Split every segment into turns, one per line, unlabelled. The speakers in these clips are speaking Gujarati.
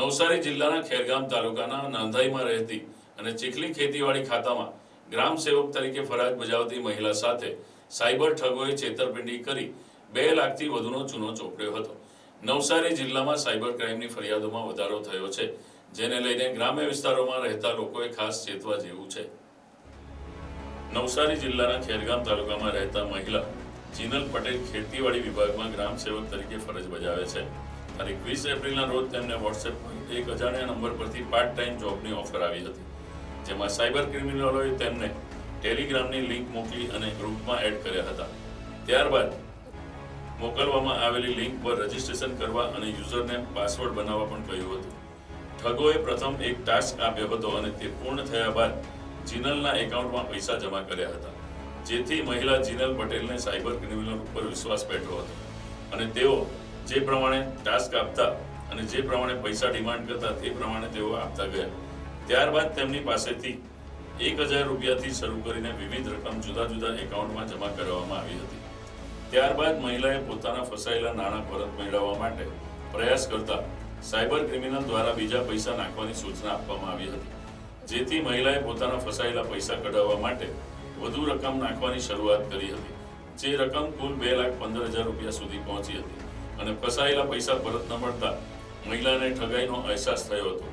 નવસારી જિલ્લાના ખેરગામ તાલુકાના નાંધાઈમાં રહેતી અને ચીખલી ખેતીવાડી ખાતામાં ગ્રામ સેવક તરીકે ફરજ બજાવતી મહિલા સાથે સાયબર ઠગોએ છેતરપિંડી કરી બે લાખથી વધુનો ચૂનો ચોપડ્યો હતો. નવસારી જિલ્લામાં સાયબર ક્રાઇમની ફરિયાદોમાં વધારો થયો છે, જેને લઈને ગ્રામ્ય વિસ્તારોમાં રહેતા લોકોએ ખાસ ચેતવા જેવું છે. નવસારી જિલ્લાના ખેરગામ તાલુકામાં રહેતા મહિલા જીનલ પટેલ ખેતીવાડી વિભાગમાં ગ્રામ સેવક તરીકે ફરજ બજાવે છે. તારીખ એકવીસ એપ્રિલના રોજ તેમને વોટ્સએપ એક અજાણ્યા નંબર પરથી પાર્ટ ટાઈમ જોબની ઓફર આવી હતી. જેમાં સાયબર ક્રિમિનલોએ તેમને ટેલિગ્રામની લિંક મોકલી અને ગ્રુપમાં એડ કર્યા હતા. ત્યારબાદ મોકલવામાં આવેલી લિંક પર રજીસ્ટ્રેશન કરવા અને યુઝરને પાસવર્ડ બનાવવા પણ કહ્યું હતું. ઠગોએ પ્રથમ એક ટાસ્ક આપ્યો હતો અને તે પૂર્ણ થયા બાદ જીનલના એકાઉન્ટમાં પૈસા જમા કર્યા હતા. જેથી મહિલા જીનલ પટેલને સાયબર ક્રિમિનલ ઉપર વિશ્વાસ બેઠો હતો. અને તેઓ જે પ્રમાણે ટાસ્ક આપતા અને જે પ્રમાણે પૈસા ડિમાન્ડ કરતા તે પ્રમાણે તેઓ આપતા ગયા. ત્યારબાદ તેમની પાસેથી એક હજાર રૂપિયાથી શરૂ કરીને વિવિધ રકમ જુદા જુદા એકાઉન્ટમાં જમા કરાવવામાં આવી હતી. ત્યારબાદ મહિલાએ પોતાના ફસાયેલા નાણાં પરત મેળવવા માટે પ્રયાસ કરતા સાયબર ક્રિમિનલ દ્વારા બીજા પૈસા નાખવાની સૂચના આપવામાં આવી હતી. જેથી મહિલાએ પોતાના ફસાયેલા પૈસા કઢાવવા માટે વધુ રકમ નાખવાની શરૂઆત કરી હતી. જે રકમ કુલ બે લાખ પંદર હજાર રૂપિયા સુધી પહોંચી હતી. અને ફસાયેલા પૈસા પરત ન મળતા મહિલાને ઠગાઈનો અહેસાસ થયો હતો.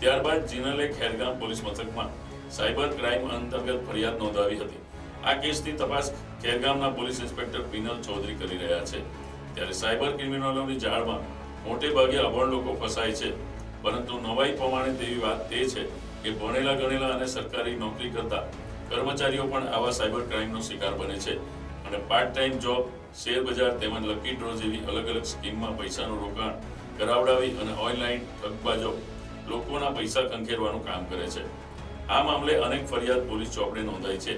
ત્યારબાદ જીનલે ખેરગામ પોલીસ મથકમાં સાયબર ક્રાઇમ અંતર્ગત ફરિયાદ નોંધાવી હતી. આ કેસની તપાસ ખેરગામના પોલીસ ઇન્સ્પેક્ટર પિનલ ચૌધરી કરી રહ્યા છે. ત્યારે સાયબર ક્રિમિનલોની જાળમાં મોટે ભાગે અભણ લોકો ફસાય છે. પરંતુ નવાઈ પ્રમાણે તેવી વાત તે છે કે ભણેલા ગણેલા અને સરકારી નોકરી કરતા કર્મચારીઓ પણ આવા સાયબર ક્રાઇમનો શિકાર બને છે. અને પાર્ટ ટાઈમ જોબ શેર બજાર તેમજ લકી ડ્રો જેવી અલગ અલગ સ્કીમમાં પૈસાનું રોકાણ કરાવડાવી અને ઓનલાઈન ઠગબાજો લોકોના પૈસા કંખેરવાનું કામ કરે છે. આ મામલે અનેક ફરિયાદ પોલીસ ચોપડે નોંધાઈ છે.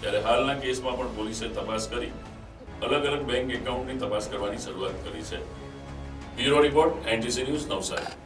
ત્યારે હાલના કેસમાં પણ પોલીસે તપાસ કરી અલગ અલગ બેંક એકાઉન્ટની તપાસ કરવાની શરૂઆત કરી છે. Bureau report NTC news Navsari.